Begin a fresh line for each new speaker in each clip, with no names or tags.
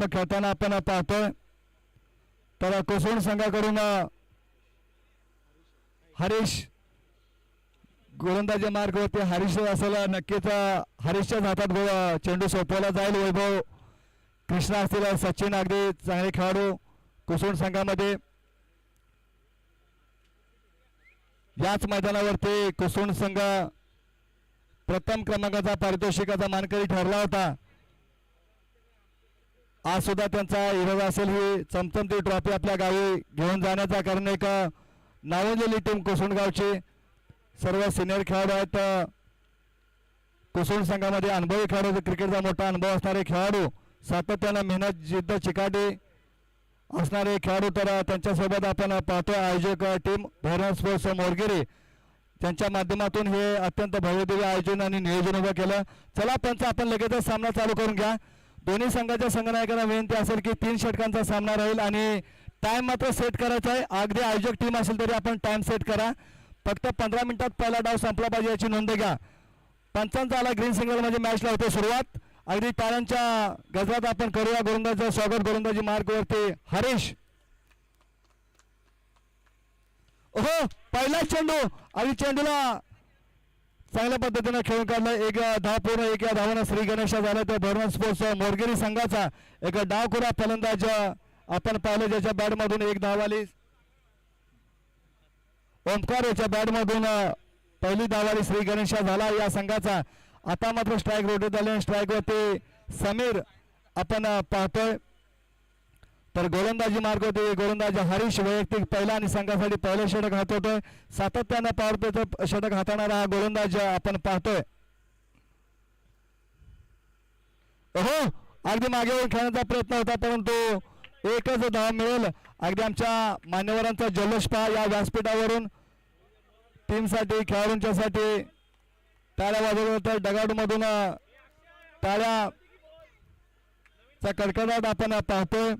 क्रम खेळताना आपण पाहतोय. तर कोसळ संघाकडून हरीश गोलंदाजी मार्गवरती हरीश असेल नक्कीच हरीशच्याच हातात गो चेंडू सोपवला जाईल वैभव. कृष्णा असतील सचिन अगदी चांगले खेळाडू कुसुण संघामध्ये. याच मैदानावरती कुसुण संघ प्रथम क्रमांकाचा पारितोषिकाचा मानकरी ठरला होता. आज सुद्धा त्यांचा इरादा असेल ही चमचमती ट्रॉफी आपल्या गावी घेऊन जाण्याचा कारण एक नावंजली टीम कुसुंडगावची सर्व सिनियर खेळाडू आहेत अ, कुसुण संघामध्ये अनुभवी खेळाडू क्रिकेटचा मोठा अनुभव असणारे खेळाडू सातत्यानं मेहनत जिद्द चिकाटी असणारे खेळाडू तर त्यांच्यासोबत आपण पाहतो आयोजक टीम भैरव स्पोर्ट्स मोरगिरी त्यांच्या माध्यमातून हे अत्यंत भव्यदिव्य आयोजन आणि नियोजन उभं केलं. चला त्यांचा आपण लगेचच सामना चालू करून घ्या. दोन्ही संघाच्या संघनायकांना विनंती असेल की तीन षटकांचा सामना राहील आणि टाइम मात्र सेट करायचा आहे. अगदी आयोजक टीम असेल तरी आपण टाइम सेट करा. फक्त पंधरा मिनिटात पहिला डाव संपला पाहिजे याची नोंद घ्या. पंचांचा आला ग्रीन सिग्नल म्हणजे मॅचला होते सुरुवात. अगदी टाळ्यांच्या गजरात आपण करूया. गोलंदाजचं स्वागत. गोलंदाजी मार्गवरती हरीश. हो पहिला चेंडू. आणि चेंडूला चांगल्या पद्धतीनं खेळून काढलं. एक धाव पूर्ण एक या धावानं श्री गणेशा झालं. तर भरमन स्पोर्ट्स मोरगिरी संघाचा एक डावखुरा फलंदाज आपण पाहिलं. ज्याच्या बॅटमधून एक धाव आली. ओमकार याच्या बॅटमधून पहिली धाव आली श्री गणेशा झाला. या संघाचा आता मात्र स्ट्राईक रोटेट झाले. स्ट्राईक होते समीर आपण पाहतोय. तर गोलंदाजी मार्ग होते. गोलंदाज हरीश वैयक्तिक पहिला आणि संघासाठी पहिलं षटक हातवतोय. सातत्यानं पॉवर प्लेचं षटक हाताळणारा हा गोलंदाज आपण पाहतोय. हो अगदी मागे खेळण्याचा प्रयत्न होता परंतु एकच धाव मिळेल. अगदी आमच्या मान्यवरांचा जल्लोष पहा या व्यासपीठावरून. टीमसाठी खेळाडूंच्यासाठी टाळ्या वाजवल्या तर डगाडूमधून टाळ्याचा कडकडाट आपण पाहतोय.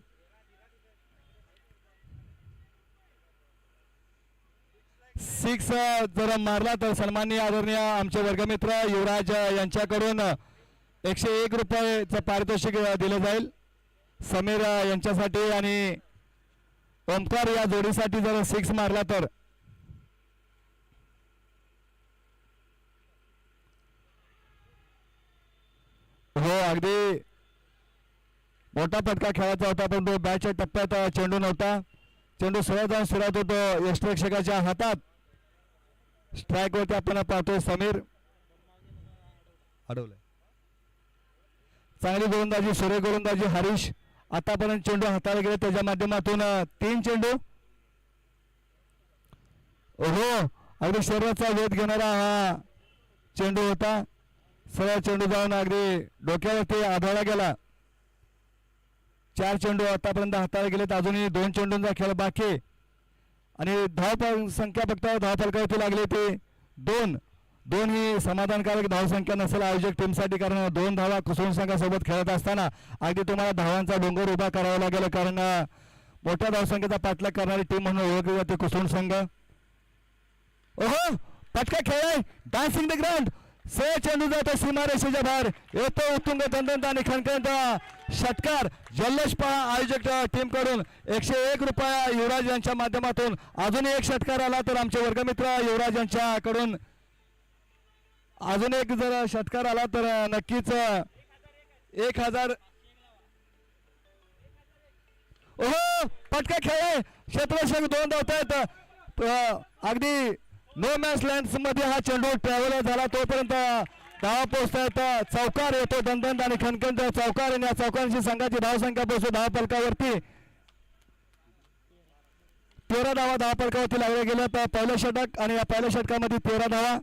सिक्स uh, जर मारला तर सन्माननीय आदरणीय आमचे वर्गमित्र युवराज uh, यांच्याकडून uh, एकशे एक रुपयेचं पारितोषिक दिलं जाईल. समीर यांच्यासाठी आणि ओमकार या जोडीसाठी जर सिक्स मारला तर. हो अगदी मोठा फटका खेळायचा होता परंतु बॅटच्या टप्प्यात चेंडू नव्हता. चेंडू सरळ जाऊन सुरुवात होतो यष्टरक्षकाच्या हातात. स्ट्राईक वरती आपण पाहतोय समीर. अडवलंय चांगली गोलंदाजी सूर्य गोलंदाजी हरीश. आतापर्यंत चेंडू हाताळले गेले त्याच्या माध्यमातून तीन चेंडू. हो अगदी शरीराचा वेध घेणारा हा चेंडू होता. सरळ चेंडू जाऊन अगदी डोक्यावरती आढळला गेला. चार चेंडू आतापर्यंत हाताळले गेलेत अजूनही दोन चेंडूंचा खेळ बाकी. आहे. आणि धाव संख्या फक्त धावफलकावरती लागली ते दोन. दोन ही समाधानकारक धावसंख्या नसेल आयोजक टीमसाठी कारण दोन धावा कुसुम संघासोबत खेळत असताना अगदी तुम्हाला धावांचा डोंगर उभा करावा लागेल कारण मोठ्या धावसंख्येचा पाठलाग करणारी टीम म्हणून ओळखली जाते कुसुम संघ. ओहो! पटका खेळ डान्सिंग द ग्राउंड से चेंडू जातो सीमारेषेच्या बाहेर. येतो उत्तुंग दंदंत आणि खणखणीत षटकार जल्लोष आयोजक टीमकडून. एकशे एक रुपया युवराज यांच्या माध्यमातून. अजून एक षटकार आला तर आमचे वर्गमित्र युवराज यांच्याकडून. अजून एक जर षटकार आला तर नक्कीच एक हजार. ओहो पटका खेळ. आहे क्षेत्ररक्षक दोन धावत आहेत अगदी नो मॅच लँड्समध्ये हा चेंडू ट्रॅव्हल झाला. तोपर्यंत धावा पोहोचतायत. चौकार येतो. दंदंत आणि खणखण चौकार आणि या चौकांची संघाची धावसंख्या पोहोचतो. दहा फलकावरती तेरा धावा धावा फलकावरती लागल्या गेल्या प- पहिलं षटक आणि या पहिल्या षटकामध्ये तेरा धावा.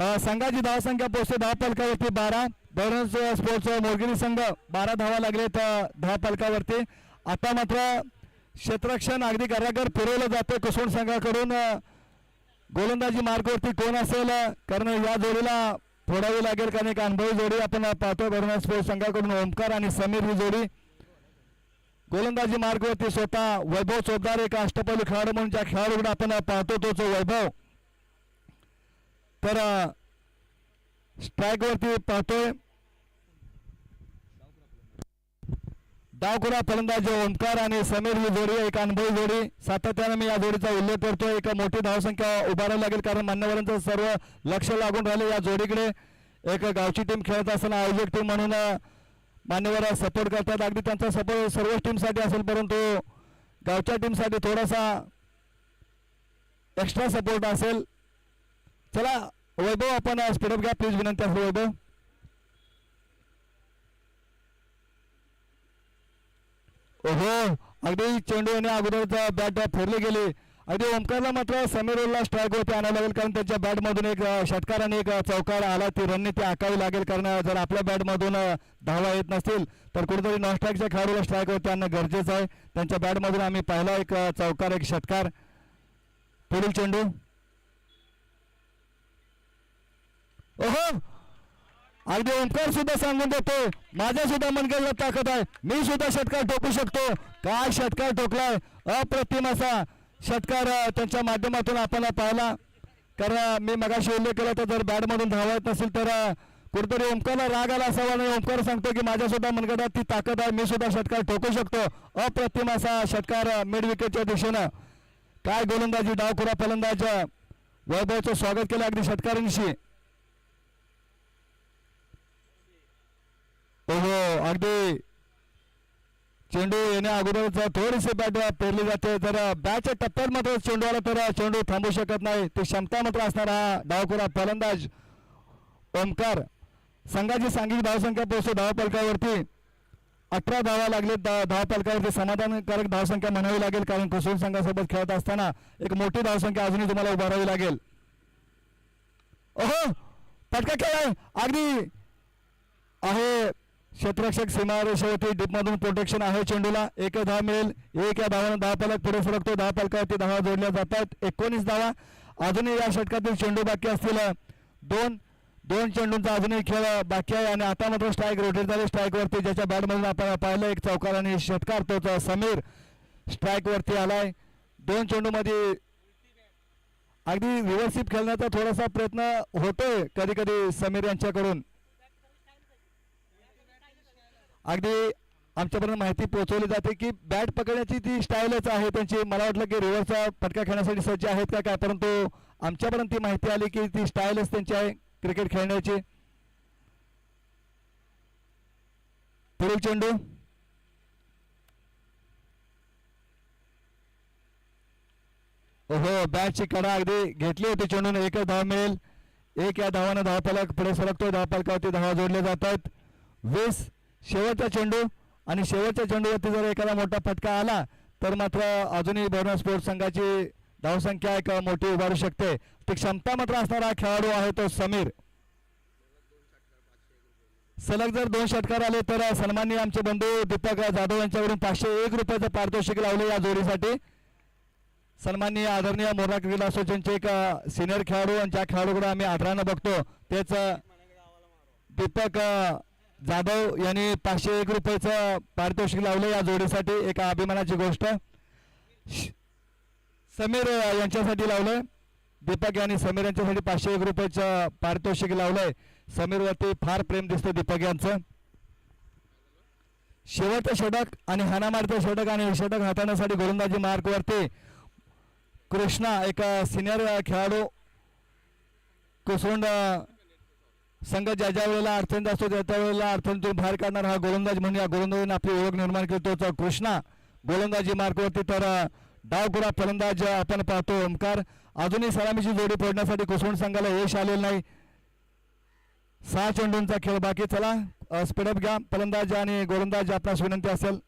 संघाची धावसंख्या पोहोचते दहा फलकावरती बारा. धरण स्पोर्ट्स मोरगिरी संघ बारा धावा लागलेत तर दहा फलकावरती आता मात्र क्षेत्ररक्षण अगदी घराघर फिरवलं जातं कुसुण संघाकडून. गोलंदाजी मार्गावरती कोण असेल कारण या जोडीला फोडावी लागेल कारण एक अनुभवी जोडी आपण पाहतो धरण स्पोर्ट्स संघाकडून ओमकार आणि समीर ही जोडी. गोलंदाजी मार्गवरती स्वतः वैभव चोपदार एक अष्टपैलू खेळाडू म्हणून ज्या खेळाडूकडे आपण पाहतो तोच वैभव. तर स्ट्राईकवरती पाहतोय. डावखुरा फलंदाज ओंकार आणि समीर ही जोडी एक अनुभवी जोडी. सातत्याने मी या जोडीचा उल्लेख करतोय. एक मोठी धावसंख्या उभारावी लागेल कारण मान्यवरांचं सर्व लक्ष लागून राहिले या जोडीकडे. एक गावची टीम खेळत असताना आयोजक टीम म्हणून मान्यवर सपोर्ट करतात. अगदी त्यांचा सपोर्ट सर्वच टीमसाठी असेल परंतु गावच्या टीमसाठी थोडासा एक्स्ट्रा सपोर्ट असेल. चला वैभव आपण स्पीडअप घ्या. प्लीज विनंती असेल वैभव. ओहो अगदी चेंडू आणि अगोदरचा बॅट फोडली गेली. अगदी ओमकारला मात्र समीरला स्ट्राईक होते आणावं लागेल कारण त्याच्या बॅटमधून एक षटकार आणि एक चौकार आला. ती रननी ते आकावी लागेल कारण जर आपल्या बॅटमधून धावा येत नसतील तर कुठेतरी नॉन स्ट्राईकच्या खेळाडूला स्ट्राईक होते आणणं गरजेचं आहे. त्यांच्या बॅटमधून आम्ही पाहिला एक चौकार एक षटकार. पुढील चेंडू. ओहो! अगदी ओंकार सुद्धा सांगून देतो. माझ्या सुद्धा मनगडला ताकद आहे. मी सुद्धा षटकार ठोकू शकतो. काय षटकार ठोकलाय अप्रतिम असा षटकार त्यांच्या माध्यमातून आपण पाहिला. कारण मी मगाशी उल्लेख केला तर जर बॅडमधून धावा नसेल तर कुठेतरी ओंकारला राग आला असावा आणि ओंकार सांगतो की माझ्या सुद्धा मनगडात ती ताकद आहे. मी सुद्धा षटकार ठोकू शकतो. अप्रतिम असा षटकार मिड विकेटच्या दिशेनं. काय गोलंदाजी डावखुरा फलंदाज वैभवचं स्वागत केलं अगदी षटकारांशी. ओहो अगदी. चेंडू येण्या अगोदरच थोडीशी बॅट पेरली जाते. तर बॅटच्या टप्प्यात मात्र चेंडू आला तर चेंडू थांबू शकत नाही. ती क्षमता मात्र असणारा हा डावखुरा फलंदाज ओमकार. संघाची सांघिक धावसंख्या पोहोचते धावपलकावरती अठरा धावा लागले धावपलकावरती समाधानकारक धावसंख्या म्हणावी लागेल कारण कुसुम संघासोबत खेळत असताना एक मोठी धावसंख्या अजूनही तुम्हाला उभारावी लागेल. ओहो पटका खेळ. अगदी. आहे. क्षेत्ररक्षक सीमारेषेवरती डीपमधून प्रोटेक्शन आहे चेंडूला. एक धाव मिळेल. एक या धावानं दहा पालक पुढे सरकतो. दहा पालकावरती धावा जोडल्या जातात. एकोणीस धावा अजूनही या षटकातील चेंडू बाकी असतील. दोन दोन चेंडूंचा अजूनही खेळ बाकी आहे आणि आता मात्र स्ट्राईक रोटेट झाले. स्ट्राईकवरती ज्याच्या बॅटमधून आपण पाहिलं एक चौकार आणि षटकार. तोच समीर स्ट्राईकवरती आलाय. दोन चेंडूमध्ये अगदी व्यवस्थित खेळण्याचा थोडासा प्रयत्न होतोय कधी कधी समीर यांच्याकडून. अगदी आमच्यापर्यंत माहिती पोहोचवली जाते की बॅट पकडण्याची ती स्टाईलच आहे त्यांची मला वाटलं की रिव्हर्सचा फटका खेळण्यासाठी सज्ज आहेत का काय? परंतु आमच्यापर्यंत ती माहिती आली की ती स्टाईलच त्यांची आहे क्रिकेट खेळण्याची. पुढील चेंडू. ओहो बॅटची कडा अगदी घेतली होती चेंडून. एकच धाव मिळेल. एक या धावानं धावपालक पुढे सरकतोय. धावपालकावरती धावा जोडल्या जातात. वीस शेवटचा चेंडू आणि शेवटच्या चेंडूवरती जर एखादा मोठा फटका आला तर मात्र अजूनही भरणा स्पोर्ट्स संघाची धावसंख्या एक मोठी उभारू शकते. ती क्षमता मात्र असणारा खेळाडू आहे तो समीर. सलग जर दोन षटकार आले तर सन्माननीय आमचे बंधू दीपक जाधव यांच्याकडून पाचशे एक रुपयाचं पारितोषिक लावले या जोडीसाठी. सन्माननीय आदरणीय मोरा क्रिकेट असोसिएशनचे एक सिनियर खेळाडू आणि ज्या खेळाडूकडे आम्ही आदरानं बघतो तेच दीपक जाधव यांनी पाचशे एक रुपयाचं पारितोषिक लावलं या जोडीसाठी. एका अभिमानाची गोष्ट. श- समीर यांच्यासाठी लावलंय. दीपक यांनी समीर यांच्यासाठी पाचशे एक रुपयाचं पारितोषिक लावलंय. समीरवरती फार प्रेम दिसतं दीपक यांचं. शेवटचं षटक आणि हाणामारीचं षटक आणि हे षटक हाताळण्यासाठी गोलंदाजी मार्कवरती कृष्णा एका सिनियर खेळाडू कोसोंड संघ ज्या ज्या वेळेला अडचणीत असतो त्या त्या वेळेला अडचणीतून बाहेर काढणार हा गोलंदाज म्हणून या गोलंदाजीने आपली ओळख निर्माण केली तर कृष्णा गोलंदाजी मार्गवरती तर अ, डावपुरा फलंदाज आपण पाहतो. ओमकार अजूनही सलामीची जोडी पडण्यासाठी कुसवण संघाला यश आलेलं नाही. सहा चेंडूंचा खेळ बाकी. चला स्पीडअप घ्या. फलंदाज आणि गोलंदाज आपणास विनंती असेल.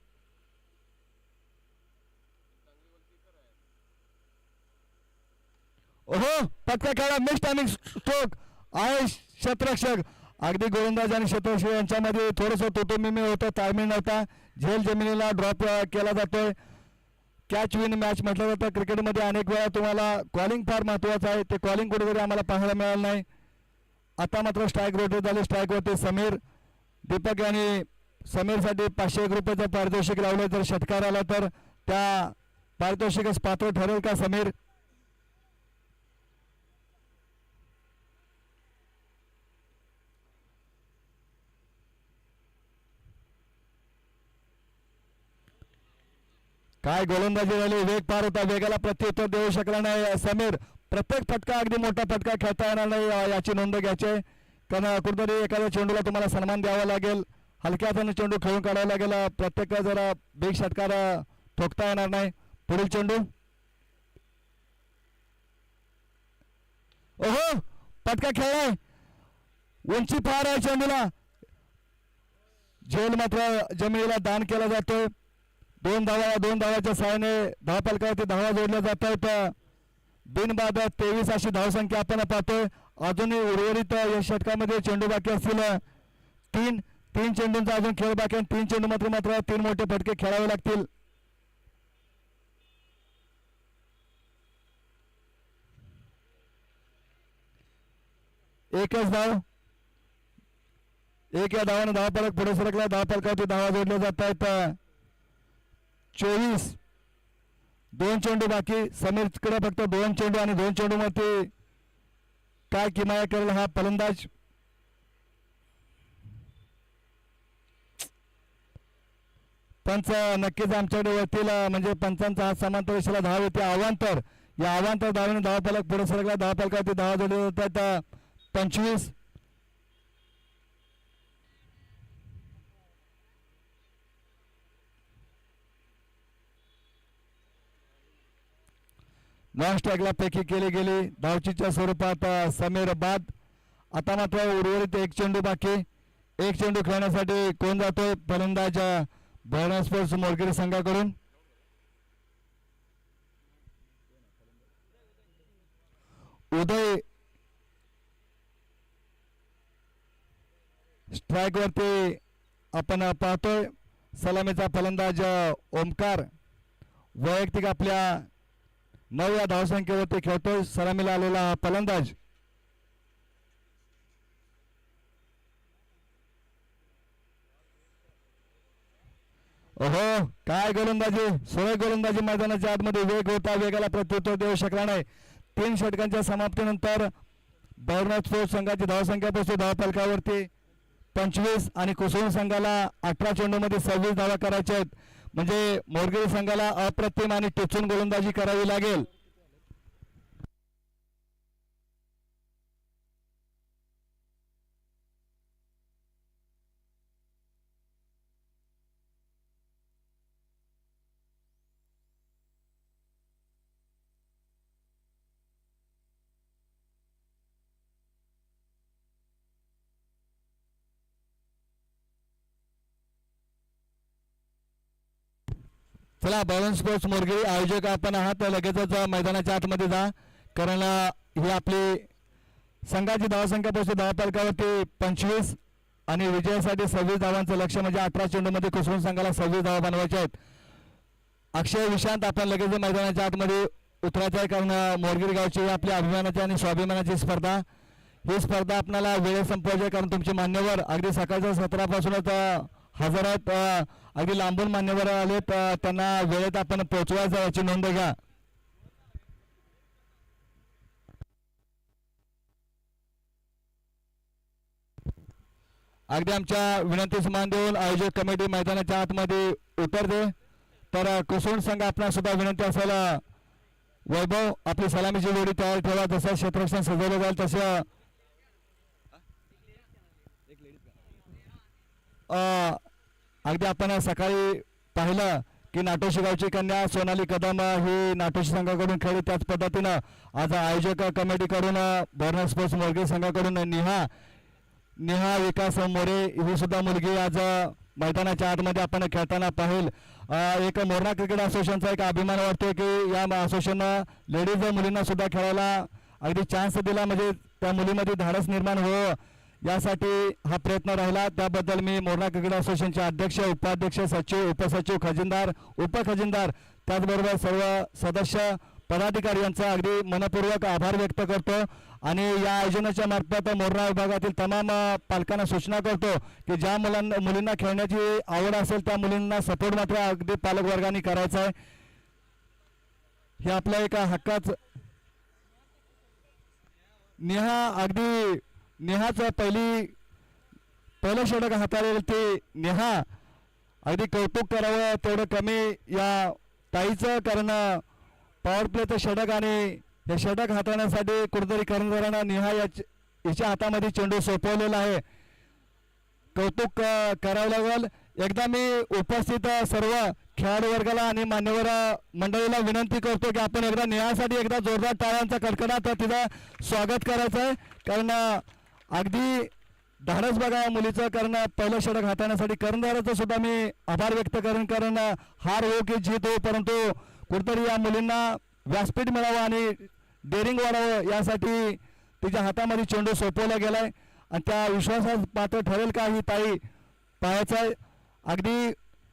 ओहो पटका खेळा मिस टायमिंग स्ट्रोक. आहे क्षेत्ररक्षक. अगदी गोलंदाज आणि क्षेत्ररक्षक यांच्यामध्ये थोडंसं तोटोमिमी होतं ताळमेळ नव्हता. झेल जमिनीला ड्रॉप केला जातोय. कॅच विन मॅच म्हटलं जातं. क्रिकेटमध्ये अनेक वेळा तुम्हाला कॉलिंग फार महत्वाचं आहे. ते कॉलिंग कुठेतरी आम्हाला पाहायला मिळालं नाही. आता मात्र स्ट्राईक रोटेट झाले. स्ट्राईकवरती समीर दीपक यांनी समीरसाठी पाचशे एक रुपयाचं पारितोषिक लावलं जर षटकार आला तर त्या पारितोषिकच पात्र ठरेल का समीर? काय गोलंदाजी झाली? वेग पार होता. वेगाला प्रत्युत्तर देऊ शकला नाही. समीर प्रत्येक फटका अगदी मोठा फटका खेळता येणार नाही. याची नोंद घ्यायची. कारण कुठेतरी एखाद्या चेंडूला तुम्हाला सन्मान द्यावा लागेल. हलक्या हाताने चेंडू खेळून काढावा लागेल. प्रत्येक जरा बिग षटकार ठोकता येणार नाही. पुढील चेंडू. ओहो! पटका खेळलाय. उंची फार आहे चेंडूला. झेल मात्र जमिनीला दान केला जातोय. दोन धावा दोन धावाच्या सहाय्याने धाव पालकावरती धावा जोडल्या जात आहेत. बिनबाद तेवीस अशी धावसंख्या आपण पाहतोय. अजूनही उर्वरित या षटकामध्ये चेंडू बाकी असतील. तीन तीन चेंडूंचा अजून खेळ बाकी आणि तीन चेंडू मात्र मात्र तीन मोठे फटके खेळावे लागतील. एकच धाव. एक या धावाने धाव पालक पुढे सरकला. धाव पालकावरती धावा जोडल्या जात आहेत. चोवीस. दोन चेंडू बाकी. समीरकडे फक्त दोन चेंडू आणि दोन चेंडूमध्ये काय किमाया करेल हा फलंदाज? पंच नक्कीच आमच्याकडे वरतील म्हणजे पंचांचा हा समांतर विषयाला धाव येते. आव्हांतर. या आव्हांतर धावेने धाव फलक पुढे सरकला. धाव फलकावरती धावा जोडल्या जातात. पंचवीस. नॉन पैकी केली गेली. धावचीच्या स्वरूपात समीर बाद. आता मात्र उर्वरित एक चेंडू बाकी. एक चेंडू खेळण्यासाठी कोण जातोय? फलंदाज अ, भरणा स्पोर्ट्स मोरगिरी संघाकडून. उदय स्ट्राईक वरती आपण पाहतोय. सलामीचा फलंदाज ओमकार. वैयक्तिक आपल्या नऊ या धावसंख्येवरती खेळतोय. सलामीला आलेला फलंदाज. ओहो काय गोलंदाजी? सरळ गोलंदाजी मैदानाच्या आतमध्ये वेग होता वेगाला प्रत्युत्तर देऊ शकला नाही. तीन षटकांच्या समाप्तीनंतर भरनाथ स्पोर्ट्स संघाची धावसंख्या पोहोचते धावपलकावरती. पंचवीस आणि कुसुम संघाला अठरा चेंडूमध्ये सव्वीस धावा करायच्या आहेत. म्हणजे मोरगिरी संघाला अप्रतिम आणि टोचून गोलंदाजी करावी लागेल. चला बॉलन स्पोर्ट्स मोरगिरी आयोजक आपण आहात. तर लगेचच मैदानाच्या आतमध्ये जा. कारण ही आपली संघाची धावसंख्या पोहोचते धाव फलकावरती पंचवीस आणि विजयासाठी सव्वीस धावांचं लक्ष म्हणजे अठरा चेंडूमध्ये कुसरून संघाला सव्वीस धावा बनवायच्या आहेत. अक्षय विशांत आपण लगेच मैदानाच्या आतमध्ये उतरायचं आहे कारण मोरगिरी गावची आपल्या अभिमानाची आणि स्वाभिमानाची स्पर्धा. ही स्पर्धा आपल्याला वेळेत संपवायची आहे कारण तुमचे मान्यवर अगदी सकाळच्या सत्रापासूनच हजर आहेत. अगदी लांबून मान्यवर आले त्यांना वेळेत आपण पोहोचवायचं याची नोंद घ्या. अगदी आमच्या विनंतीस मान देऊन आयोजक कमिटी मैदानाच्या आतमध्ये उतरते. तर अ, कुसुण संघ आपला सुद्धा विनंती असायला वैभव आपली सलामीची जोडी तयार ठेवा जसं क्षेत्ररक्षण सजवलं जाईल तसं. अ, अगदी आपण सकाळी पाहिलं की नाटोशी गावची कन्या सोनाली कदम ही नाटोशी संघाकडून खेळली. त्याच पद्धतीनं आज आयोजक कमिटीकडून बॉर्नर स्पोर्ट्स मोरगे संघाकडून निहा नेहा विकास मोरे ही सुद्धा मुलगी आज मैदानाच्या आतमध्ये आपण खेळताना पाहिल. एक मोरणा क्रिकेट असोसिएशनचा एक अभिमान वाटतो की या असोसिएशननं लेडीज मुलींना सुद्धा खेळायला अगदी चान्स दिला. म्हणजे त्या मुलीमध्ये धाडस निर्माण हो. यासाठी हा प्रयत्न राहिला. त्याबद्दल मी मोरणा क्रिकेट असोसिएशनचे अध्यक्ष उपाध्यक्ष सचिव उपसचिव खजिनदार उपखजिनदार त्याचबरोबर सर्व सदस्य पदाधिकारी यांचा अगदी मनपूर्वक आभार व्यक्त करतो. आणि या आयोजनाच्या मार्फत मोरणा विभागातील तमाम पालकांना सूचना करतो की ज्या मुलांना मुलींना खेळण्याची आवड असेल त्या मुलींना सपोर्ट मात्र अगदी पालक वर्गाने करायचा आहे. हे आपल्या एका हक्काच नेहा अगदी नेहाचं पहिली पहिलं षटक हाताळेल ते नेहा. अगदी कौतुक करावं तेवढं कमी या ताईचं कारण पॉवर प्लेचं षटक आणि हे षटक हाताळण्यासाठी कुठेतरी कर्णधारांना नेहा याच हिच्या हातामध्ये चेंडू सोपवलेला आहे. कौतुक करावं लागेल. एकदा मी उपस्थित सर्व खेळाडू वर्गाला आणि मान्यवर मंडळीला विनंती करतो की आपण एकदा नेहासाठी एकदा जोरदार टाळ्यांचा कडकडाट तिचं स्वागत करायचं आहे कारण अगदी धाडस बघा या मुलीचं कारण पहिलं षटक हाताळण्यासाठी कर्णधाराचं सुद्धा मी आभार व्यक्त करेन कारण हार हो की जीत हो परंतु कुठेतरी या मुलींना व्यासपीठ मिळावं आणि डेअरिंग वाढावं यासाठी तिच्या हातामध्ये चेंडू सोपवला गेलाय. आणि त्या विश्वासात पात्र ठरेल का ही ताई पाहायचं आहे. अगदी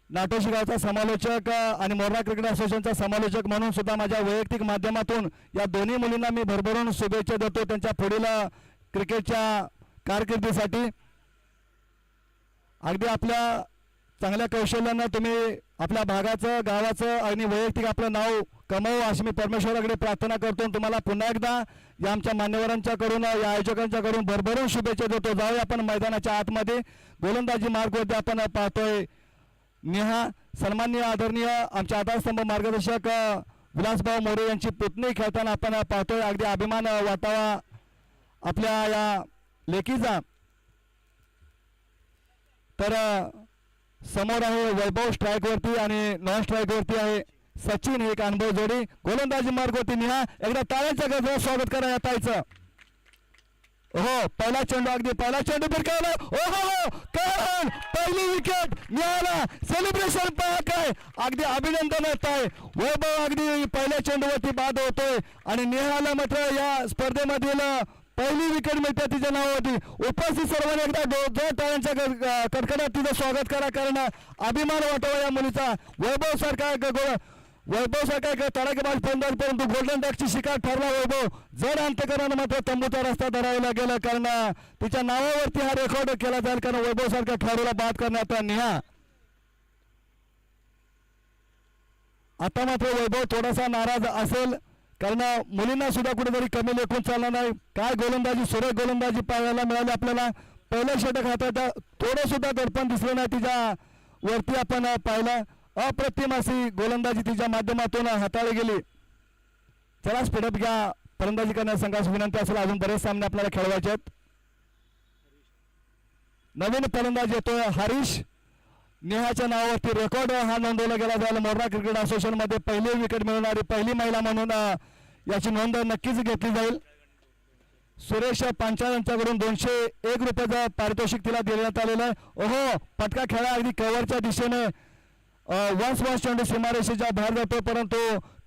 नाटोशी गावचा समालोचक आणि मोर्रा क्रिकेट असोसिएशनचा समालोचक म्हणून सुद्धा माझ्या वैयक्तिक माध्यमातून या दोन्ही मुलींना मी भरभरून शुभेच्छा देतो. त्यांच्या पुढील क्रिकेटच्या कारकिर्दीसाठी. अगदी आपल्या चांगल्या कौशल्यानं तुम्ही आपल्या भागाचं गावाचं आणि वैयक्तिक आपलं नाव कमावू अशी मी परमेश्वराकडे प्रार्थना करतो तुम्हाला पुन्हा एकदा या आमच्या मान्यवरांच्याकडून या आयोजकांच्याकडून भरभरून शुभेच्छा देतो. जाऊया आपण मैदानाच्या आतमध्ये. गोलंदाजी मार्गवरती आपण पाहतोय. नेहा सन्माननीय आदरणीय आमचे आधारस्तंभ मार्गदर्शक विलासभाऊ मोरे यांची पुतणी खेळताना आपण पाहतोय. अगदी अभिमान वाटावा आपल्या या लेखीचा तर समोर आहे वैभव स्ट्राईकवरती आणि नॉन स्ट्राईक वरती आहे सचिन हे एक अनुभव जोडी. गोलंदाजी मार्ग होती निहा. एकदा टाळ्यांचं गजर. स्वागत करायला ताईचं. हो पहिला चेंडू अगदी पहिला चेंडू फिरकावला ओ हो हो कारण पहिली विकेट मिळाला सेलिब्रेशन पहा काय अगदी अभिनंदन होत आहे वैभव अगदी पहिल्या चेंडूवरती बाद होतोय. आणि निहाला मात्र या स्पर्धेमधील पहिली विकेट मिळते तिच्या नावावरती. उपस्थित सर्वांनी एकदा दो- जोर टाळ्यांच्या ग- कडकडात तिचं स्वागत करा कारण अभिमान वाटावा या मुलीचा. वैभव सरकार ग- वैभव सरकार एक तडाखेबाज फलंदाज परंतु गोल्डन डकची शिकार ठरला वैभव. जर अंत्यकरानं मात्र तंबूचा रस्ता धरायला गेला कारण तिच्या नावावरती हा रेकॉर्ड केला जाईल कारण वैभव सरकार ठरवला बाद करण्यात निहा आता मात्र वैभव थोडासा नाराज असेल. कारण मुलींना सुद्धा कुठेतरी कमी लेखून चालणार नाही. काय गोलंदाजी सुरेख गोलंदाजी पाहायला मिळाली आपल्याला. पहिल्या षटक हातात थोडं सुद्धा दडपण दिसलं नाही तिच्या वरती आपण पाहिलं. अप्रतिम अशी गोलंदाजी तिच्या माध्यमातून हाताळली गेली. चला स्पीडअप घ्या. फलंदाजी करण्यास संघास विनंती असेल अजून बरेच सामने आपल्याला खेळवायचे आहेत. नवीन फलंदाज येतोय हरीश. नेहाच्या नावावरती रेकॉर्ड हा नोंदवला गेला जाईल. मोरणा क्रिकेट असोसिएशनमध्ये पहिली विकेट मिळवणारी पहिली महिला म्हणून याची नोंद नक्कीच घेतली जाईल. सुरेश पांचाळ यांच्याकडून दोनशे एक रुपयाचं पारितोषिक तिला देण्यात आलेलं आहे. ओहो पटका खेळा अगदी कव्हरच्या दिशेने वन्स वन्स चेंडू सीमारेषेच्या बाहेर जातो परंतु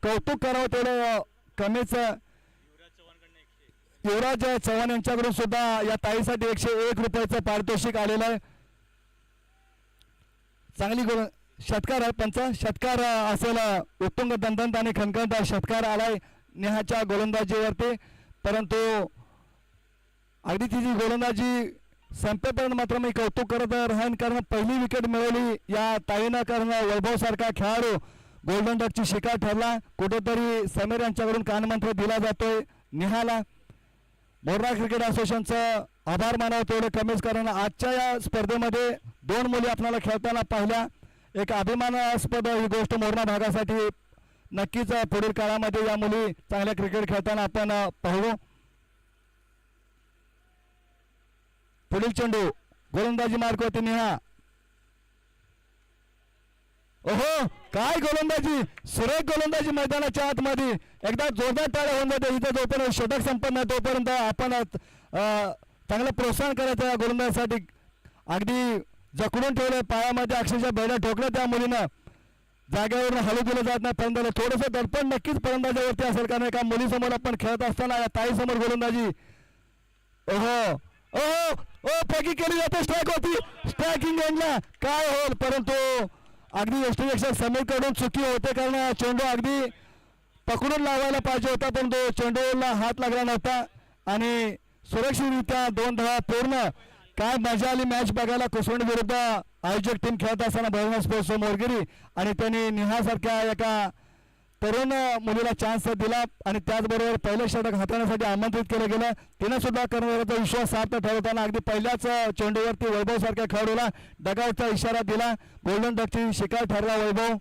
कौतुक करावं तेवढं कमीच युवराज चव्हाण यांच्याकडून सुद्धा या ताईसाठी एकशे एक रुपयाचं पारितोषिक आलेलं आहे. चांगली गोल. षटकार आहे पंचा. षटकार असेल उत्तुंग दंदंत आणि खणखणत. षटकार आलाय नेहाच्या गोलंदाजीवरती. परंतु अगदी तिची गोलंदाजी संपेपर्यंत मात्र मी कौतुक करत राहीन. कारण पहिली विकेट मिळवली या ताईना. कारण वैभव सारखा खेळाडू गोल्डन शिकार ठरला. कुठेतरी समीर यांच्याकडून कानमंत्र दिला जातोय निहाला. मोरणा क्रिकेट असोसिएशनचं आभार मानावं तेवढं कमीच. कारण आजच्या या स्पर्धेमध्ये दोन मुली आपल्याला खेळताना पाहिल्या. एक अभिमानास्पद ही गोष्ट मोरणा भागासाठी नक्कीच पुढील काळामध्ये या मुली चांगल्या क्रिकेट खेळताना आपण पाहू. पुढील चेंडू गोलंदाजी मार्ग होती नेहा. ओहो काय गोलंदाजी? सुरेख गोलंदाजी मैदानाच्या आतमध्ये. एकदा जोरदार टाळ्या होऊन जाते. इथे जोपर्यंत षटक संपन्न तोपर्यंत आपण चांगलं प्रोत्साहन करायचं या गोलंदाजीसाठी. अगदी जखडून ठेवलं पायामध्ये अक्षरशः बैला ठोकलं त्या मुलीनं. जागेवरून हलू दिलं जात नाही फलंदाज थोडंसं दडपण नक्कीच फलंदाजावरती असेल कारण एका मुलीसमोर आपण खेळत असताना या ताईसमोर गोलंदाजी. ओहो ओहो ओ पॅकिंग केली जाते स्ट्राईक होती. स्ट्रायकिंग एंडला काय होईल परंतु अगदी यष्टीपेक्षा समीरकडून चुकी होते कारण चेंडू अगदी पकडून लावायला पाहिजे होता परंतु चेंडूला हात लागला नव्हता. आणि सुरक्षितरित्या दोन धावा पूर्ण काय मजा आली मॅच बघायला? कोसवणी विरुद्ध आयोजक टीम खेळत असताना भजना स्पोर्ट्स मोरगिरी आणि त्यांनी नेहासारख्या एका तरुण मुलीला चान्स दिला आणि त्याचबरोबर पहिलं षटक हाताळण्यासाठी आमंत्रित केलं गेलं. तिनं सुद्धा कर्णधाराचा विश्वास सार्थ ठरवताना अगदी पहिल्याच चेंडूवरती वैभव सारख्या खेळाडूला डगावचा इशारा दिला. गोल्डन डकची शिकार ठरला वैभव.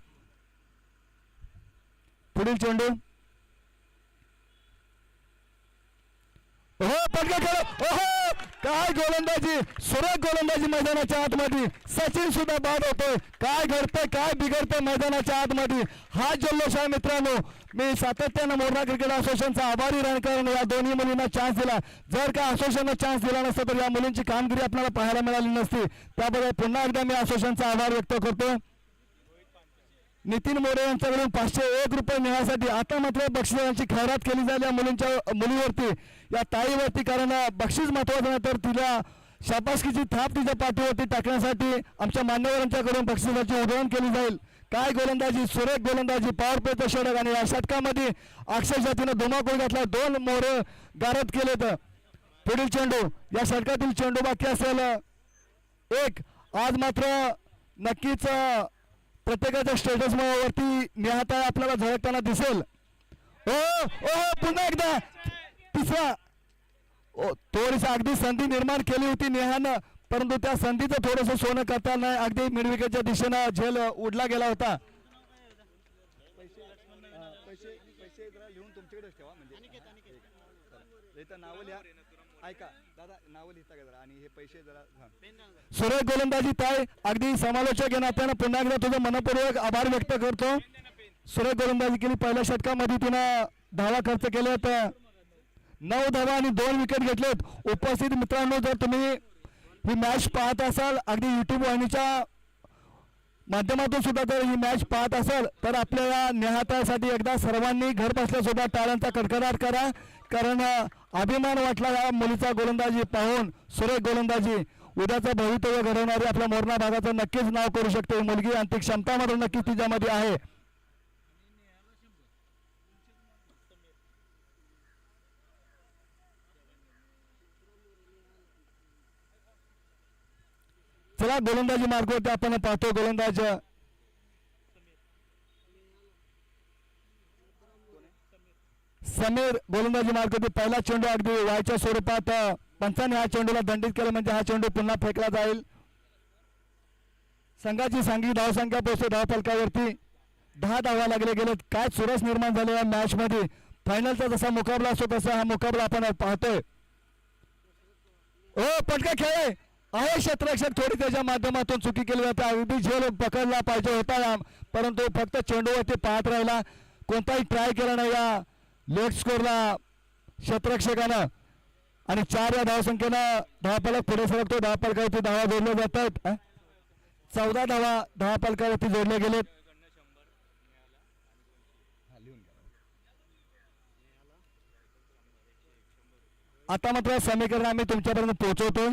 पुढील चेंडू. हो पटका खेळ ओहो काय गोलंदाजी. सुरेख गोलंदाजी मैदानाच्या आतमध्ये. सचिन सुद्धा बाद होतोय. काय घडतंय काय बिघडतंय मैदानाच्या आतमध्ये? हा जल्लोष आहे मित्रांनो. मी सातत्यानं मोरणा क्रिकेट असोसिएशनचा आभारी रणकरण या दोन्ही मुलींना चान्स दिला. जर का असोसिएशननं चान्स दिला नसता तर या मुलींची कामगिरी आपल्याला पाहायला मिळाली नसती. त्याबद्दल पुन्हा एकदा मी असोसिएशनचा आभार व्यक्त करतो. नितीन मोरे यांच्याकडून पाचशे एक रुपये मिळण्यासाठी आता मात्र बक्षिसांची खैरात केली जाईल या मुलींच्या मुलीवरती. या ताईवरती कारण बक्षीस महत्वाचं नाही तर तिला शाबासकीची थाप तिच्या पाठीवरती टाकण्यासाठी आमच्या मान्यवरांच्याकडून बक्षिसाची उधळण केली जाईल. काय गोलंदाजी? सुरेख गोलंदाजी पॉवर प्लेचं षटक आणि या षटकामध्ये अक्षरशः तिनं धुमाकूळ घातला दोन मोरं गारद केलेत. पुढील चेंडू या षटकातील चेंडू बाकी असेल. एक आज मात्र नक्कीच प्रत्येकाच्या स्टेटस वरती निहाता आपल्याला झळकताना दिसेल. ओ ओ पुन्हा एकदा. तिसरा थोडीशी अगदी संधी निर्माण केली होती नेहानं परंतु त्या संधीचं थोडंसं सोनं करता नाही अगदी मिडविकेटच्या दिशेनं झेल उडला गेला होता. सुरेख गोलंदाजी ताय अगदी समालोचक या नात्यानं पुन्हा एकदा तुझं मनपूर्वक आभार व्यक्त करतो. सुरेख गोलंदाजी केली पहिल्या षटकामध्ये तिनं धावा खर्च केले तर नऊ धावा आणि दोन विकेट घेतलेत. उपस्थित मित्रांनो जर तुम्ही ही मॅच पाहत असाल अगदी युट्यूब वाहिनीच्या माध्यमातून सुद्धा जर ही मॅच पाहत असाल तर आपल्या या नेहातासाठी एकदा सर्वांनी घर बसल्या सुद्धा टाळ्यांचा कडकडाट करा. कारण अभिमान वाटला या मुलीचा गोलंदाजी पाहून. सुरेख गोलंदाजी. उद्याचं भवितव्य घडवणारी आपल्या मोरणा भागाचं नक्कीच नाव करू शकते मुलगी. आणि ती क्षमता मात्र नक्कीच तिच्यामध्ये आहे. चला गोलंदाजी मार्गावरती आपण पाहतो गोलंदाज समीर गोलंदाजी मार्गावरती पहिला चेंडू अगदी वायच्या स्वरूपात पंचाने ह्या चेंडूला दंडित केलं म्हणजे हा चेंडू पुन्हा फेकला जाईल. संघाची सांगी धावसंख्या पोहोचते धाव फलकावरती दहा धावा लागले गेलेत. काय चुरस निर्माण झाले या मॅच मध्ये फायनलचा जसा मुकाबला असतो तसा हा मुकाबला आपण पाहतोय. ओ पटका खेळ. आहे. क्षेत्ररक्षक थोडी त्याच्या माध्यमातून चुकी केली जाते. अगदी झेल पकडला पाहिजे होता परंतु फक्त चेंडूवरती पाहत राहिला. कोणताही ट्राय केला नाही या लेट स्कोरला क्षेत्ररक्षकानं आणि चार या धावसंख्येनं धावापालक पुढे सरकतो. धावपालकावरती धावा जोडल्या जात आहेत चौदा धावा धावापालकावरती जोडले गेलेत. आता मात्र समीकरण आम्ही तुमच्यापर्यंत पोहोचवतोय.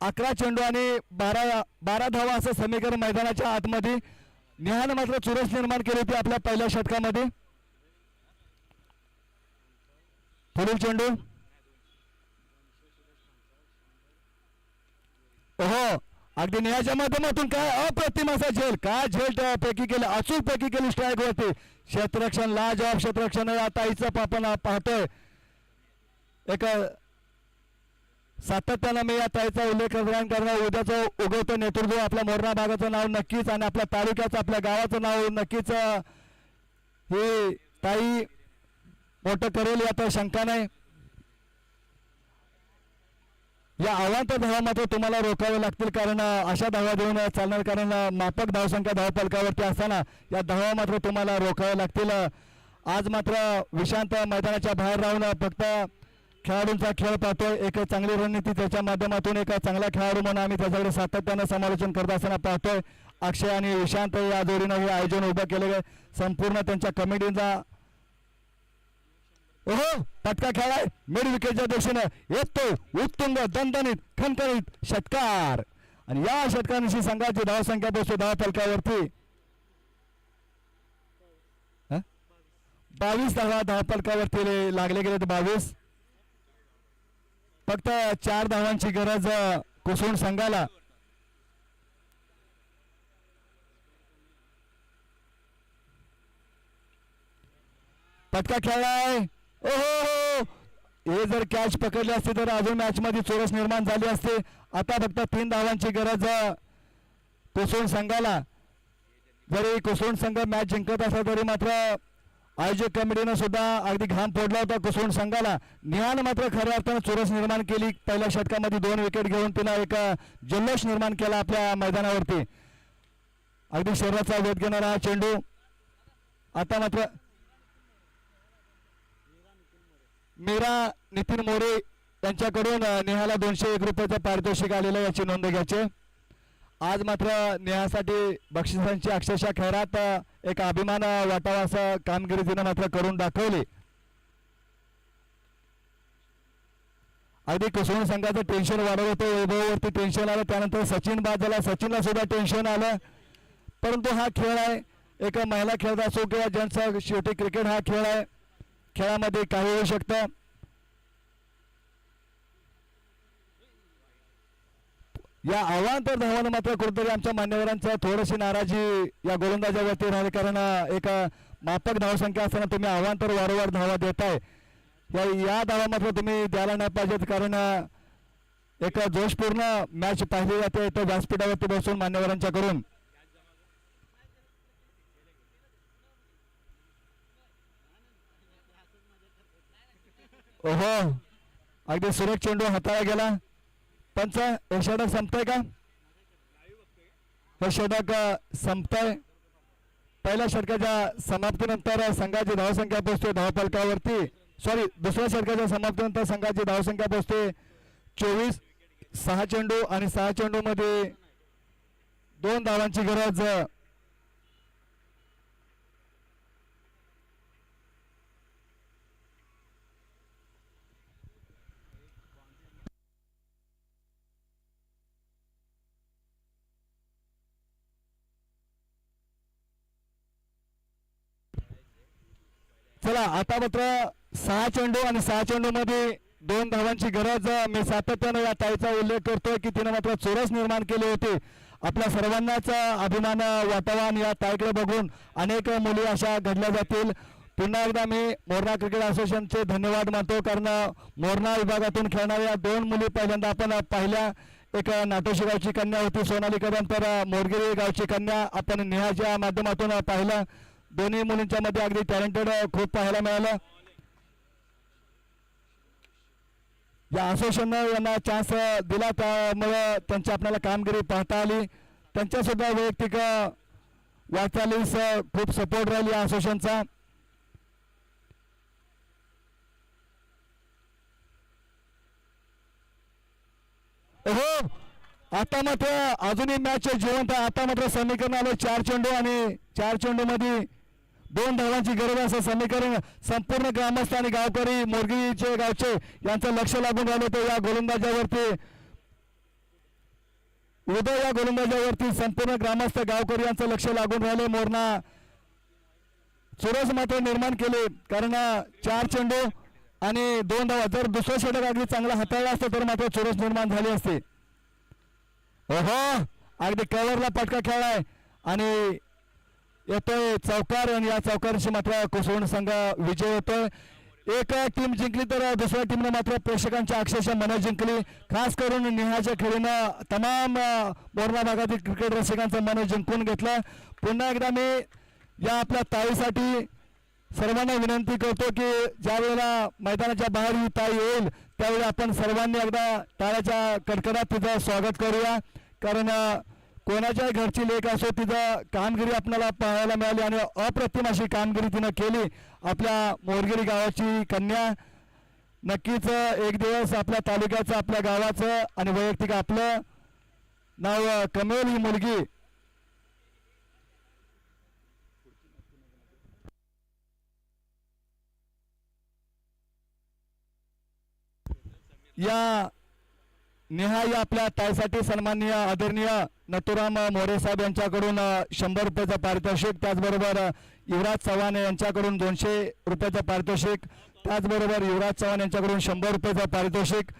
अकरा चेंडू आणि बारा बारा धावा असं समीकरण मैदानाच्या आतमध्ये. निहानं मात्र चुरस निर्माण केली होती आपल्या पहिल्या षटकामध्ये. पुढील चेंडू. हो अगदी निहाच्या माध्यमातून काय अप्रतिम असा झेल काय झेल त्या पैकी केलं? अचूक पैकी केली स्ट्राईक वरती. क्षेत्ररक्षण लाजवाब क्षेत्ररक्षण या ताईचं आपण पाहतोय. एका सातत्यानं मी या ताईचा उल्लेख करणार उद्याचं उगवतं नेतृत्व आपल्या मोरणा भागाचं नाव नक्कीच आणि आपल्या तालुक्याचं आपल्या गावाचं नाव नक्कीच हे ताई मोठं करेल यात शंका नाही. या अवांतर धावामध्ये मात्र तुम्हाला रोखावे लागतील कारण अशा धावा देऊन चालणार कारण मापक धावसंख्या धावपलकावरती असताना या धावा मात्र तुम्हाला रोखाव्या लागतील. आज मात्र विशांत मैदानाच्या बाहेर राहून फक्त खेळाडूंचा खेळ पाहतोय. एक चांगली रणनीती त्याच्या माध्यमातून एक चांगला खेळाडू म्हणून आम्ही त्याच्याकडे सातत्यानं समालोचन करत असताना पाहतोय. अक्षय आणि विशांत या जोडीनं हे आयोजन उभं केलेलं आहे. संपूर्ण त्यांच्या कमिटीचा ओहो पटका खेळाय. मिड विकेटच्या दिशेनं येतो. उत्तुंग दणदणीत खणखणीत षटकार. आणि या षटकारांशी संघाची धावसंख्या पोहोचते धाव फलकावरती. बावीस धावा धावपलकावरती लागले गेलेत बावीस. फक्त चार धावांची गरज कोसळून कुसुण संघाला पटका खेळलाय. ओहो हो, हो. हे जर कॅच पकडली असते तर अजून मॅच मध्ये चोरस निर्माण झाली असते. आता फक्त तीन धावांची गरज कोसळून संघाला जरी कोसळून संघ मॅच जिंकत असला तरी मात्र आयोजक कमिटीनं सुद्धा अगदी घाम फोडला होता कुसुण संघाला. निहान मात्र खऱ्या अर्थानं चुरस निर्माण केली. पहिल्या षटकामध्ये दोन विकेट घेऊन तिनं एक जल्लोष निर्माण केला आपल्या मैदानावरती. अगदी शरीराचा वेध घेणारा हा चेंडू. आता मात्र मीरा नितीन मोरे यांच्याकडून नेहाला दोनशे एक रुपयाचं पारितोषिक आलेलं आहे, याची नोंद घ्यायची. आज मात्र नेहासाठी बक्षिसांची अक्षरशः खैरात एक अभिमान वाटावा असं कामगिरी तिनं मात्र करून दाखवली. अगदी कुसुम संघाचं टेन्शन वाढत होतं वैभववरती टेन्शन आलं त्यानंतर सचिन बाद झाला सचिनला सुद्धा टेन्शन आलं. परंतु हा खेळ आहे एक महिला खेळत असो किंवा ज्यांचा शेवटी क्रिकेट हा खेळ आहे खेळामध्ये काही होऊ शकतं. या आव्हानांतर धावानं मात्र कुठेतरी आमच्या मान्यवरांचा थोडीशी नाराजी या गोलंदाजावरती राहिली कारण एक मापक धावसंख्या असताना तुम्ही आव्हानांतर वारंवार धावा देताय. या या धावा मात्र तुम्ही द्यायला नाही पाहिजेत कारण एक जोशपूर्ण मॅच पाहिली जाते इथं व्यासपीठावरती बसून मान्यवरांच्याकडून ओहो अगदी सुरेख चेंडू हाताळा गेला. पंच हे षटक संपतंय का? हे षटक संपतंय. पहिल्या षटकाच्या समाप्तीनंतर संघाची धावसंख्या पोहोचते धावफलकावरती सॉरी दुसऱ्या षटकाच्या समाप्तीनंतर संघाची धावसंख्या पोहोचते चोवीस सहा चेंडू आणि सहा चेंडूमध्ये दोन धावांची गरज चला आता मात्र सहा चेंडू आणि सहा चेंडू मध्ये दोन धावांची गरज मी सातत्यानं या ताईचा उल्लेख करतोय की तिने मात्र चोरस निर्माण केले होते. आपल्या सर्वांनाच अभिमान वाटावा या ताईकडे बघून अनेक मुली अशा घडल्या जातील. पुन्हा एकदा मी मोरणा क्रिकेट असोसिएशनचे धन्यवाद मानतो कारण मोरणा विभागातून खेळणाऱ्या दोन मुली पहिल्यांदा आपण पाहिल्या. एक नाटोशी गावची कन्या होती सोनाली कदम तर मोरगिरी गावची कन्या आपण नेहाच्या माध्यमातून पाहिलं दोन्ही मुलींच्या मध्ये अगदी टॅलेंटेड खूप पाहायला मिळालं. या असोसिएशननं यांना चान्स दिला. त्यामुळं त्यांची आपल्याला कामगिरी पाहता आली. त्यांच्या सुद्धा वैयक्तिक वाटचालीस खूप सपोर्ट राहिली या असोसिएशनचा हो आता मात्र अजूनही मॅच जिवंत आता मात्र समीकरण आलं चार चेंडू आणि चार चेंडू मध्ये दोन धावांची गरज असं समीकरण संपूर्ण ग्रामस्थ आणि गावकरी मोरगीचे गावचे यांचं लक्ष लागून राहिलं होतं या गोलंदाजावरती. उदय या गोलंदाजावरती संपूर्ण ग्रामस्थ गावकरी यांचं लक्ष लागून राहिले. मोरणा चुरस मात्र निर्माण केले. कारण चार चेंडू आणि दोन धावा. जर दुसरं षटक अगदी चांगला हाताळला असतं तर मात्र चुरस निर्माण झाली असते. ओहो! अगदी कव्हरला पटका खेळलाय. आणि येतोय चौकार आणि या चौकाराशी मात्र कोसळून संघ विजय होतोय. एक टीम जिंकली तर दुसऱ्या टीमनं मात्र प्रेक्षकांच्या अक्षरशः मनं जिंकली. खास करून नेहाच्या खेळीनं तमाम अ, भागातील क्रिकेट रसिकांचं मन जिंकून घेतलं. पुन्हा एकदा मी या आपल्या ताईसाठी सर्वांना विनंती करतो की ज्या वेळेला मैदानाच्या बाहेर ही ताई येईल त्यावेळी आपण सर्वांनी एकदा ताळ्याच्या कडकडात तिचं स्वागत करूया. कारण कोणाच्याही घरची लेख असो तिचं कामगिरी आपल्याला पाहायला मिळाली आणि अप्रतिम अशी कामगिरी तिनं केली. आपल्या मोरगिरी गावाची कन्या नक्कीच एक दिवस आपल्या तालुक्याचं आपल्या गावाचं आणि वैयक्तिक आपलं नाव कमेल ही मुलगी. या नेहा या आपल्या ताईसाठी सन्माननीय आदरणीय नथुराम मोरे साहेब यांच्याकडून शंभर रुपयाचं पारितोषिक त्याचबरोबर युवराज चव्हाण यांच्याकडून दोनशे रुपयाचं पारितोषिक त्याचबरोबर युवराज चव्हाण यांच्याकडून शंभर रुपयाचं पारितोषिक